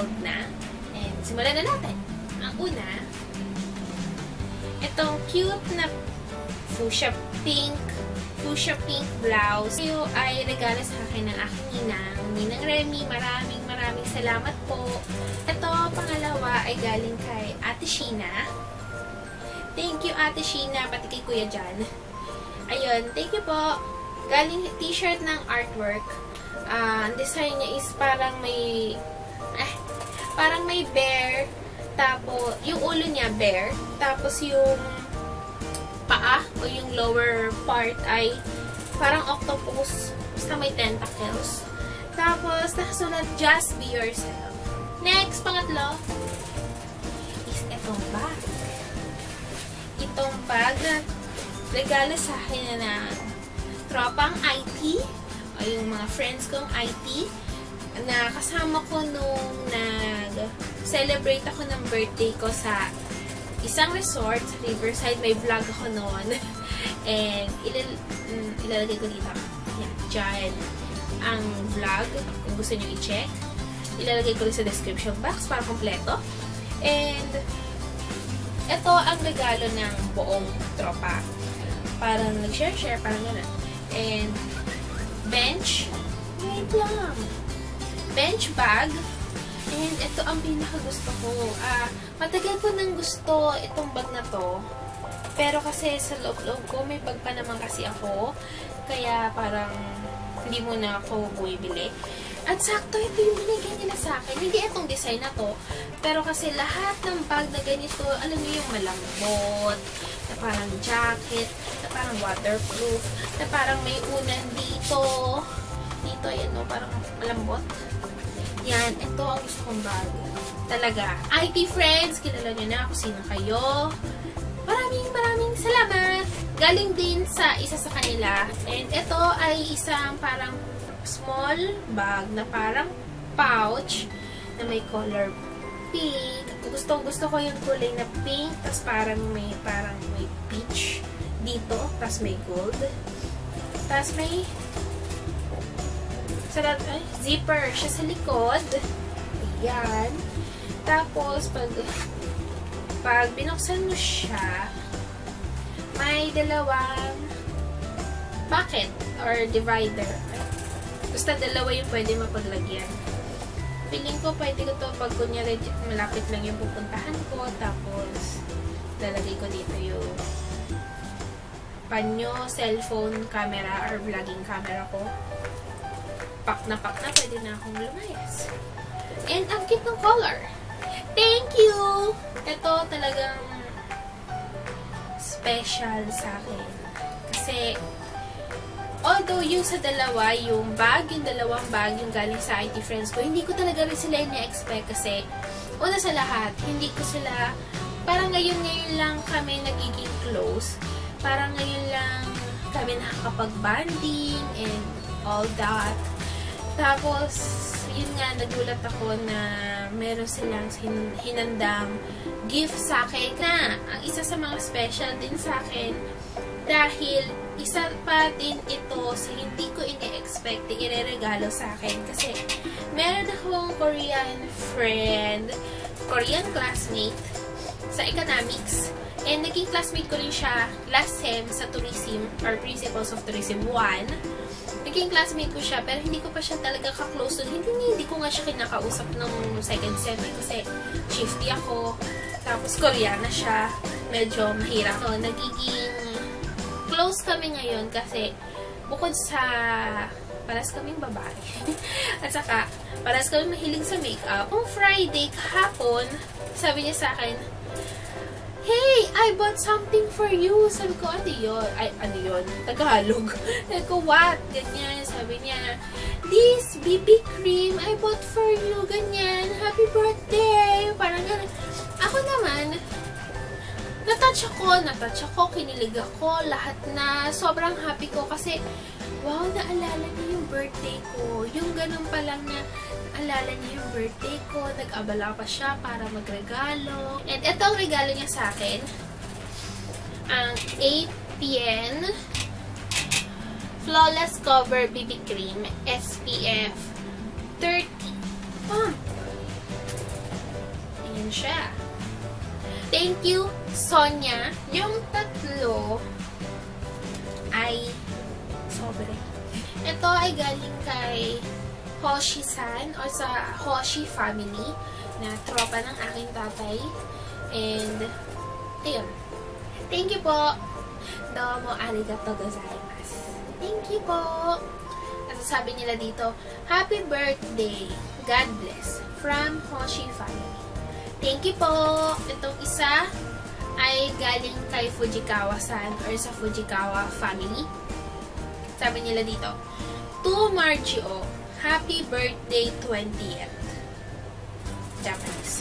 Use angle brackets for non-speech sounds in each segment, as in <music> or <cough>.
old na. And simulan na natin. Ang una, itong cute na fuchsia pink fuchsia pink blouse. Ito ay regalo sa akin ng aking ninang. Ninang Remy, maraming maraming salamat po. Ito, pangalawa, ay galing kay Ate Sheena. Thank you, Ate Sheena, pati kay Kuya Jan. Ayun, thank you po. Galing t-shirt ng artwork. Ah, ang design niya is parang may eh, parang may bear tapos yung ulo niya bear tapos yung paa o yung lower part ay parang octopus basta may tentacles. Tapos nakasulat just be yourself. Next pangatlo. Is itong bag. Itong bag na regalo sa akin na tropang IT o yung mga friends kong IT na kasama ko nung nag-celebrate ako ng birthday ko sa isang resort Riverside. May vlog ako noon. <laughs> And ilal mm, ilalagay ko dito. Yan, dyan. Ang vlog, kung gusto nyo i-check. Ilalagay ko rin sa description box para kompleto. And ito ang regalo ng buong tropa. Parang nag-share-share, parang gano'n. And bench. Wait lang. Bench bag. And ito ang pinaka gusto ko. Ah, matagal ko nang gusto itong bag na to. Pero kasi sa loob-loob ko, may bag pa naman kasi ako. Kaya parang hindi mo na ako bumibili. At sakto, ito yung binigyan nila sa akin. Hindi itong design na to. Pero kasi lahat ng bag na ganito, alam niyo yung malambot, na parang jacket, na parang waterproof, na parang may unan dito. Dito, yan o, parang malambot. Yan, ito ang gusto kong bag. Talaga. IT friends, kilala nyo na kung sino kayo. Maraming maraming salamat. Galing din sa isa sa kanila. And ito ay isang parang small bag na parang pouch na may color pink. Gusto gusto ko yung kulay na pink tapos parang may parang may peach dito tapos may gold. Tapos may sa ay, zipper siya sa likod. Ayan. Tapos pag pag binuksan mo siya, may dalawang bucket or divider. Basta dalawa yung pwede mapaglagyan. Feeling ko pwede ko to pag kunyari malapit lang yung pupuntahan ko. Tapos lalagay ko dito yung panyo, cellphone camera or vlogging camera ko. Pak na pak na, pwede na akong lumayas. And ang cute ng color. Thank you! Ito talagang special sa akin. Kasi, although yung sa dalawa, yung bag, yung dalawang bag, yung galing sa IT friends ko, hindi ko talaga rin sila ina-expect kasi, una sa lahat, hindi ko sila, parang ngayon-ngayon lang kami nagiging close. Parang ngayon lang kami nakakapag-banding and all that. Tapos, yun nga, nagulat ako na meron silang hin hinandang gift sa akin na ang isa sa mga special din sa akin. Dahil isa pa din ito sa hindi ko ine-expect na ireregalo sa akin. Kasi meron akong Korean friend, Korean classmate sa economics. And naging classmate ko rin siya last sem sa tourism or principles of tourism 1 naging classmate ko siya, pero hindi ko pa siya talaga ka-close doon. Hindi, hindi ko nga siya kinakausap ng second sem eh, kasi shifty ako. Tapos Koreana siya. Medyo mahirap ko. Nagiging close kami ngayon kasi bukod sa paras kaming babae. <laughs> At saka, paras kami mahilig sa makeup. Kung Friday, kahapon, sabi niya sa akin, Hey, I bought something for you. Sabi ko, ano yun? Ay, ano yun? Tagalog. <laughs> Sabi ko, what? Ganyan. Sabi niya, this BB cream I bought for you. Ganyan. Happy birthday. Parang ganyan. Ako naman, natouch ako, natouch ako, kinilig ako, lahat na. Sobrang happy ko kasi, wow, naalala niya yung birthday ko. Yung ganun pa lang na, naalala niya yung birthday ko, nag-abala pa siya para magregalo. And ito ang regalo niya sa akin. Ang 8PN Flawless Cover BB Cream SPF 30. Ah. Ayan siya. Thank you, Sonia. Yung tatlo ay sobre. Ito ay galing kay Hoshi-san or sa Hoshi family na tropa ng aking tatay. And, ayun. Thank you po. Domo arigato gozaimasu. Thank you po. At sabi nila dito, Happy birthday. God bless. From Hoshi family. Thank you po. Itong isa ay galing kay Fujikawa-san or sa Fujikawa family. Sabi nila dito, To Margio, Happy birthday 20th. Japanese.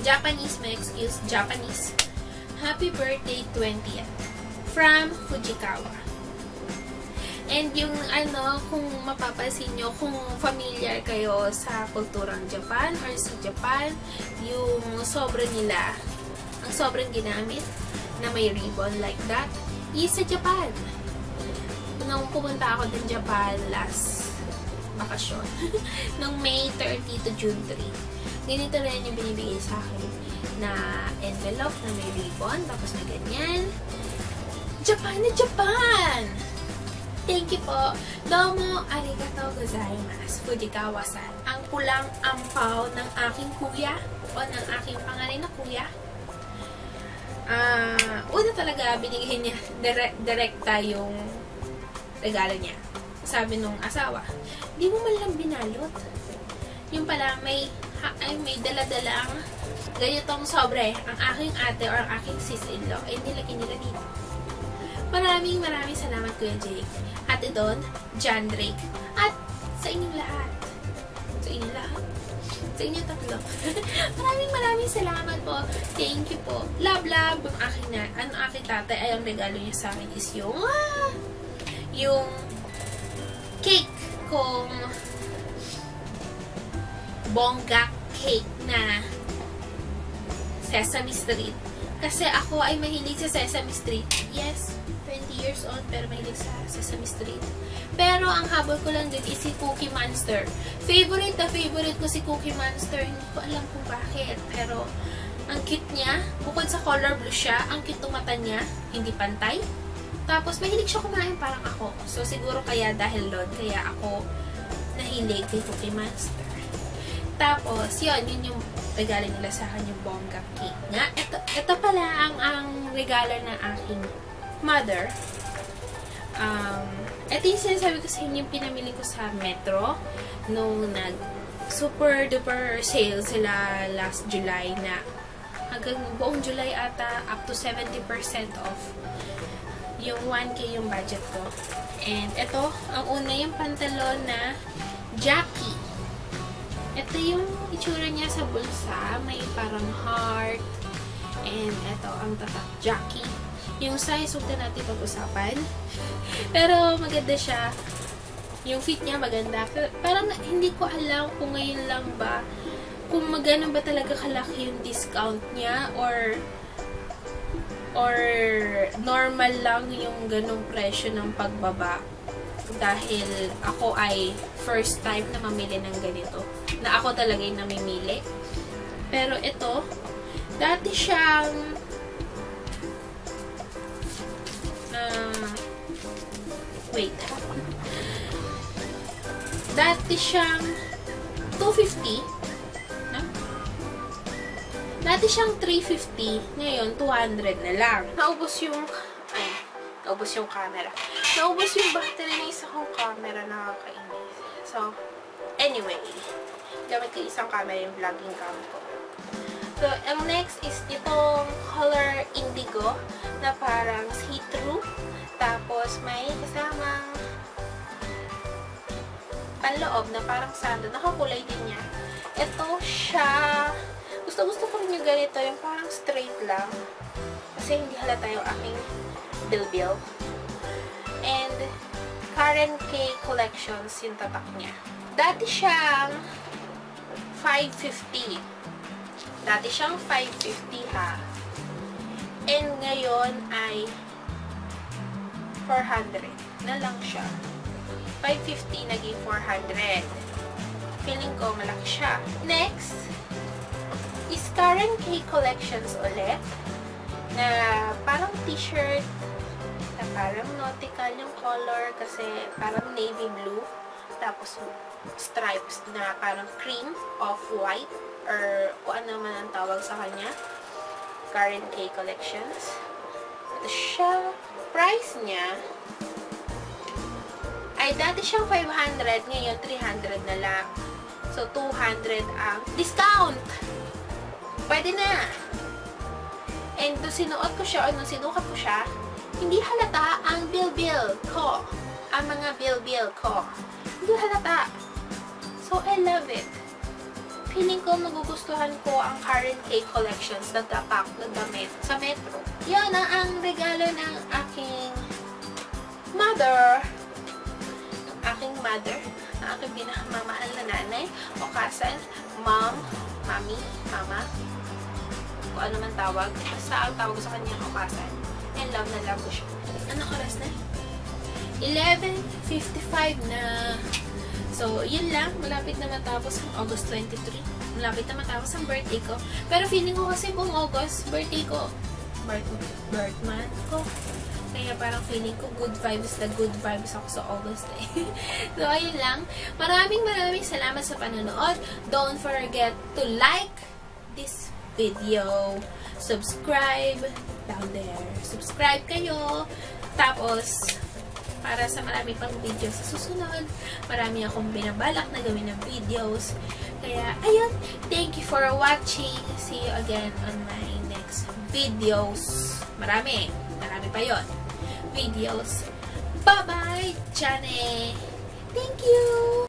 Japanese, may excuse. Japanese. Happy birthday 20th. From Fujikawa. And yung ano, kung mapapansin nyo, kung familiar kayo sa kulturang Japan or sa Japan, yung sobre nila, ang sobrang ginamit na may ribbon like that, is sa Japan. Nung pumunta ako din Japan last bakasyon, <laughs> nung May 30 to June 3, ganito rin yung binibigay sa akin na envelope na may ribbon, tapos na ganyan. Japan na Japan! Thank you po. Domo arigato gozaimasu. Fujikawa-san. Ang pulang ampaw ng aking kuya o ng aking pangalan na kuya. Uh, una talaga binigay niya direct, direkta yung regalo niya. Sabi nung asawa, di mo man lang binalot. Yung pala may ha, ay may dala-dalang ganitong sobre ang aking ate or ang aking sis-in-law ay nilagay nila dito. Maraming maraming salamat Kuya Jake. Ate Don, John Drake, at sa inyong lahat. Sa inyong lahat? Sa inyong tatlo. <laughs> maraming maraming salamat po. Thank you po. Love, love. Ang aking, na, ang aking tatay ay ang regalo niya sa akin is yung, ah, yung kong bongga cake na Sesame Street. Kasi ako ay mahilig sa Sesame Street. Yes, 20 years old pero mahilig sa Sesame Street. Pero ang habol ko lang din is si Cookie Monster. Favorite na favorite ko si Cookie Monster. Hindi ko alam kung bakit. Pero ang cute niya. Bukod sa color blue siya, ang cute mata niya. Hindi pantay. Tapos mahilig siya kumain parang ako. So siguro kaya dahil doon, kaya ako nahilig kay Cookie Monster. Tapos, yun, yun yung regalo nila sa akin yung bongga cake nga. Ito, ito pala ang, ang regalo ng aking mother. Um, ito yung sinasabi ko sa inyo yung pinamili ko sa Metro nung nag super duper sale sila last July na hanggang buong July ata up to 70% off yung 1K yung budget ko. And ito, ang una yung pantalon na Jackie. Ito yung itsura niya sa bulsa. May parang heart. And ito, ang tatak Jackie. Yung size, huwag na natin pag-usapan. <laughs> Pero maganda siya. Yung fit niya maganda. Parang hindi ko alam kung ngayon lang ba kung magano ba talaga kalaki yung discount niya or or normal lang yung ganong presyo ng pagbaba dahil ako ay first time na mamili ng ganito. Na ako talaga yung namimili. Pero ito, dati siyang uh, wait. Dati siyang 250 na? Dati siyang 350, ngayon 200 na lang. Naubos yung ay, naubos yung camera. Naubos yung battery ng isa kong camera, nakakainis. So, anyway, gamit ko isang camera yung vlogging cam ko. So, ang next is itong color indigo na parang see-through. Tapos, may kasamang panloob na parang sando. Nakakulay din niya. Ito siya. Gusto-gusto ko rin yung ganito. Yung parang straight lang. Kasi hindi halata yung aking bilbil. And, Karen K Collections yung tatak niya. Dati siyang 550. Dati siyang 550 ha. And ngayon ay 400 na lang siya. 550 naging 400. Feeling ko malaki siya. Next, K Collections ulit. Na parang t-shirt na parang nautical yung color kasi parang navy blue. Tapos stripes na parang cream of white or kung ano man ang tawag sa kanya. Karen K Collections. Ito siya. Price niya ay dati siyang 500, ngayon 300 na lang. So, 200 ang discount! Pwede na! And nung sinuot ko siya, o nung sinukat ko siya, hindi halata ang bill-bill ko. Ang mga bill-bill ko. Hindi halata. So, I love it. Feeling ko magugustuhan ko ang current K collections na tapak na damit sa metro. Yan ang, ang regalo ng aking mother aking mother, ang aking pinakamamahal na nanay, o kasan, mom, mommy, mama, kung ano man tawag, sa ang tawag sa kanya, o kasan. And love na love ko siya. Anong oras na? 11.55 na. So, yun lang. Malapit na matapos ang August 23. Malapit na matapos ang birthday ko. Pero feeling ko kasi buong August, birthday ko, birth, birth month ko. Kaya parang feeling ko good vibes na good vibes ako sa August eh. <laughs> so, ayun lang. Maraming maraming salamat sa panonood. Don't forget to like this video. Subscribe down there. Subscribe kayo. Tapos, para sa marami pang videos sa susunod. Marami akong binabalak na gawin ng videos. Kaya, ayun. Thank you for watching. See you again on my next videos. Marami. Marami pa yon videos. Bye-bye, Jane! Thank you!